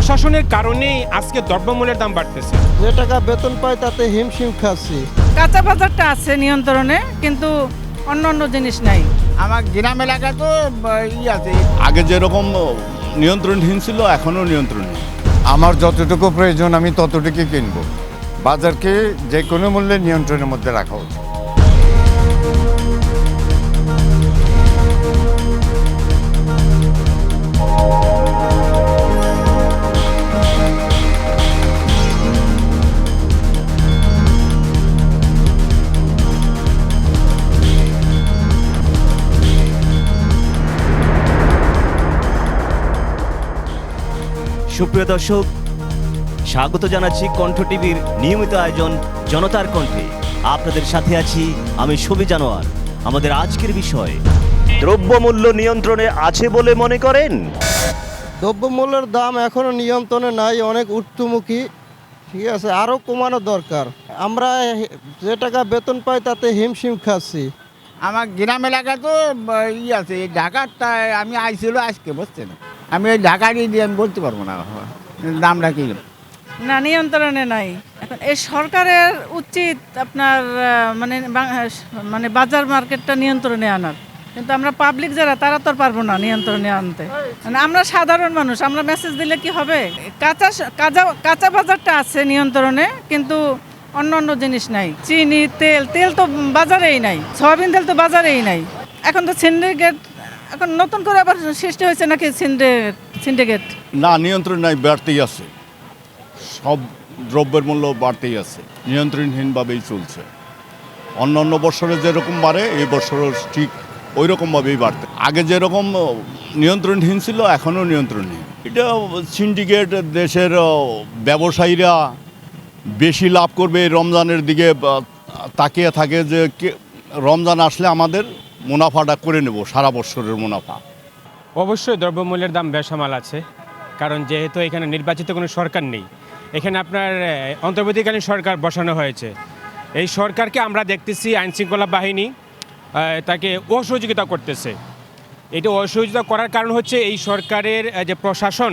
প্রশাসনের কারণেই আজকে দ্রব্যমূল্যের দাম বাড়তেছে। যে টাকা বেতন পাই তাতে হিমশিম খাচ্ছি। কাঁচা বাজারটা আছে নিয়ন্ত্রণে কিন্তু অন্য অন্য জিনিস নাই। আমার গ্রাম এলাকা তো ই আছে। আগে যেরকম নিয়ন্ত্রণহীন ছিল এখনও নিয়ন্ত্রণহীন আমার যতটুকু প্রয়োজন আমি ততটুকুই কিনব। বাজারকে যে কোনো মূল্যে নিয়ন্ত্রণের মধ্যে রাখা উচিত। সুপ্রিয় দর্শক স্বাগত জানাচ্ছি কণ্ঠ টিভির নিয়মিত আয়োজন জনতার কণ্ঠে। আপনাদের সাথে আছি আমি ছবি জানোয়ার। আমাদের আজকের বিষয় দ্রব্যমূল্য নিয়ন্ত্রণে আছে বলে মনে করেন? দ্রব্যমূল্যের দাম এখনও নিয়ন্ত্রণে নাই অনেক ঊর্ধ্বমুখী। ঠিক আছে আরও কমানো দরকার। আমরা যে টাকা বেতন পাই তাতে হিমশিম খাচ্ছি। আমার গ্রাম এলাকা তো ই আছে ঢাকারটা আমি আইছিল আজকে বুঝছেন? আমি ওই ঢাকারই দিয়ে আমি বলতে পারব না দামটা কি? না, নিয়ন্ত্রণে নাই। এখন এই সরকারের উচিত আপনার মানে মানে বাজার মার্কেটটা নিয়ন্ত্রণে আনার। কিন্তু আমরা পাবলিক যারা, তারা তো পারব না নিয়ন্ত্রণে আনতে। মানে আমরা সাধারণ মানুষ, আমরা মেসেজ দিলে কি হবে? কাঁচা কাঁচা কাঁচা বাজারটা আছে নিয়ন্ত্রণে, কিন্তু অন্য অন্য জিনিস নাই। চিনি, তেল তেল তো বাজারেই নাই। সয়াবিন তেল তো বাজারেই নাই। এখন তো সিন্ডিকেট এখন নতুন করে আবার সৃষ্টি হয়েছে নাকি সিন্ডিকেট না, নিয়ন্ত্রণ নাই, বাড়তেই আছে। সব দ্রব্যের মূল্য বাড়তেই আছে। নিয়ন্ত্রণহীনভাবেই চলছে। অন্য অন্য বছরে যেরকম বাড়ে, এই বছরও ঠিক ওই রকমভাবেই বাড়তে। আগে যেরকম নিয়ন্ত্রণহীন ছিল, এখনও নিয়ন্ত্রণহীন। এটা সিন্ডিকেট দেশের ব্যবসায়ীরা বেশি লাভ করবে রমজানের দিকে তাকিয়ে থাকে যে রমজান আসলে আমাদের মুনাফাটা করে নেব সারা বছরের মুনাফা। অবশ্যই দ্রব্যমূল্যের দাম বেসামাল আছে, কারণ যেহেতু এখানে নির্বাচিত কোনো সরকার নেই, এখানে আপনার অন্তর্বর্তীকালীন সরকার বসানো হয়েছে। এই সরকারকে আমরা দেখতেছি আইনশৃঙ্খলা বাহিনী তাকে অসহযোগিতা করতেছে। এটা অসহযোগিতা করার কারণ হচ্ছে এই সরকারের যে প্রশাসন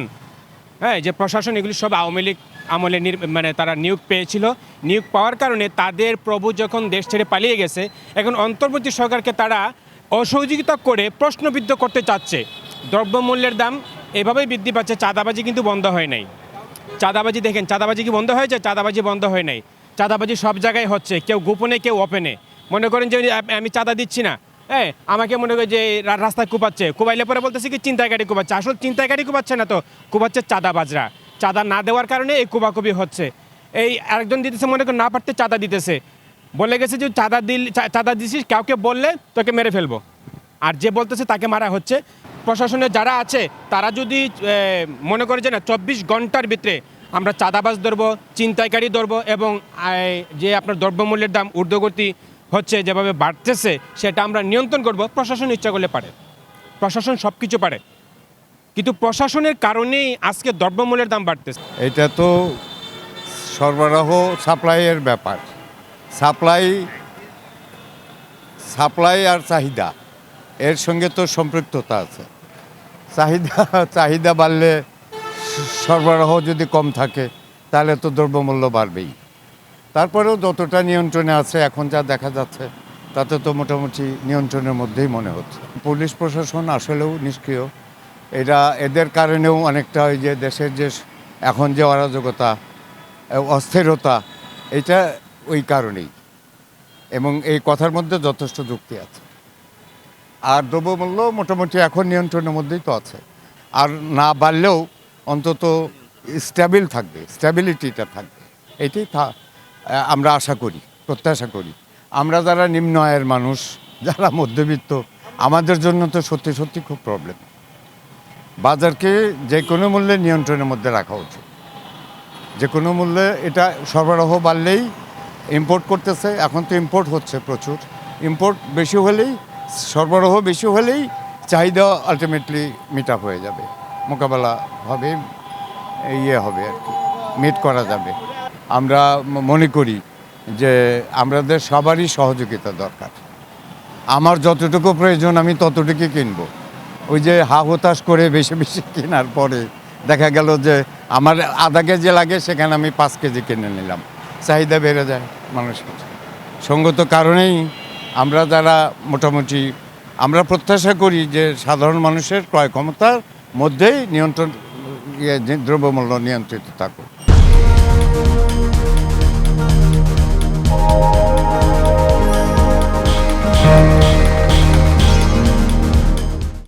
হ্যাঁ যে প্রশাসন, এগুলি সব আওয়ামী লীগ আমলে মানে তারা নিয়োগ পেয়েছিল। নিয়োগ পাওয়ার কারণে তাদের প্রভু যখন দেশ ছেড়ে পালিয়ে গেছে, এখন অন্তর্বর্তী সরকারকে তারা অসহযোগিতা করে প্রশ্নবিদ্ধ করতে চাচ্ছে। দ্রব্যমূল্যের দাম এভাবেই বৃদ্ধি পাচ্ছে, চাঁদাবাজি কিন্তু বন্ধ হয় নাই। চাঁদাবাজি দেখেন, চাঁদাবাজি কি বন্ধ হয়েছে? চাঁদাবাজি বন্ধ হয় নাই। চাঁদাবাজি সব জায়গায় হচ্ছে, কেউ গোপনে, কেউ ওপেনে মনে করেন যে আমি চাঁদা দিচ্ছি না। হ্যাঁ আমাকে মনে করে যে রাস্তায় কুপাচ্ছে। কুপাইলে পরে বলতেছে কি, চিন্তায় গাড়ি কুপাচ্ছে আসলে চিন্তায় গাড়ি কুপাচ্ছে না তো? কুপাচ্ছে চাঁদাবাজরা। চাঁদা না দেওয়ার কারণে এই কুপাকুপি হচ্ছে। এই আরেকজন দিতেছে, মনে করেন না পারতে চাঁদা দিতেছে। বলে গেছে যে, চাঁদা দিল চাঁদা দিছিস, কাউকে বললে তোকে মেরে ফেলব। আর যে বলতেছে, তাকে মারা হচ্ছে। প্রশাসনে যারা আছে, তারা যদি মনে করে যে না, চব্বিশ ঘণ্টার ভিতরে আমরা চাঁদাবাজ ধরবো চিন্তাইকারী ধরবো এবং যে আপনার দ্রব্যমূল্যের দাম, ঊর্ধ্বগতি হচ্ছে, যেভাবে বাড়তেছে, সেটা আমরা নিয়ন্ত্রণ করব। প্রশাসন ইচ্ছা করলে পারে। প্রশাসন সব কিছু পারে। কিন্তু প্রশাসনের কারণেই আজকে দ্রব্যমূল্যের দাম বাড়তেছে। এটা তো সরবরাহ সাপ্লাইয়ের ব্যাপার। সাপ্লাই সাপ্লাই আর চাহিদা, এর সঙ্গে তো সম্পৃক্ততা আছে। চাহিদা চাহিদা বাড়লে সরবরাহ যদি কম থাকে, তাহলে তো দ্রব্যমূল্য বাড়বেই। তারপরেও যতটা নিয়ন্ত্রণে আছে, এখন যা দেখা যাচ্ছে, তাতে তো মোটামুটি নিয়ন্ত্রণের মধ্যেই মনে হচ্ছে। পুলিশ প্রশাসন আসলেও নিষ্ক্রিয়। এরা এদের কারণেও অনেকটা ওই যে দেশের যে এখন যে অরাজকতা অস্থিরতা, এটা ওই কারণেই। এবং এই কথার মধ্যে যথেষ্ট যুক্তি আছে। আর দ্রব্যমূল্য মোটামুটি এখন নিয়ন্ত্রণের মধ্যেই তো আছে। আর না বাড়লেও অন্তত স্ট্যাবিল থাকবে স্ট্যাবিলিটিটা থাকবে। এটাই আমরা আশা করি, প্রত্যাশা করি। আমরা যারা নিম্ন আয়ের মানুষ, যারা মধ্যবিত্ত, আমাদের জন্য তো সত্যি সত্যি খুব প্রবলেম। বাজারকে যে কোনো মূল্যে নিয়ন্ত্রণের মধ্যে রাখা উচিত। যে কোনো মূল্যে এটা সরবরাহ বাড়লেই ইম্পোর্ট করতেছে, এখন তো ইম্পোর্ট হচ্ছে প্রচুর। ইম্পোর্ট বেশি হলেই, সরবরাহ বেশি হলেই চাহিদা আলটিমেটলি মিট আপ হয়ে যাবে। মোকাবেলা হবে ইয়ে হবে আর কি মিট করা যাবে। আমরা মনে করি যে আমাদের সবারই সহযোগিতা দরকার। আমার যতটুকু প্রয়োজন আমি ততটুকুই কিনবো। ওই যে হা হতাশ করে বেশি বেশি কেনার পরে দেখা গেল যে আমার আধা কেজি লাগে, সেখানে আমি পাঁচ কেজি কিনে নিলাম। চাহিদা বেড়ে যায় মানুষের। সঙ্গত কারণেই আমরা যারা মোটামুটি আমরা প্রত্যাশা করি যে সাধারণ মানুষের ক্রয় ক্ষমতার মধ্যেই নিয়ন্ত্রণ ইয়ে, দ্রব্যমূল্য নিয়ন্ত্রিত থাকুক।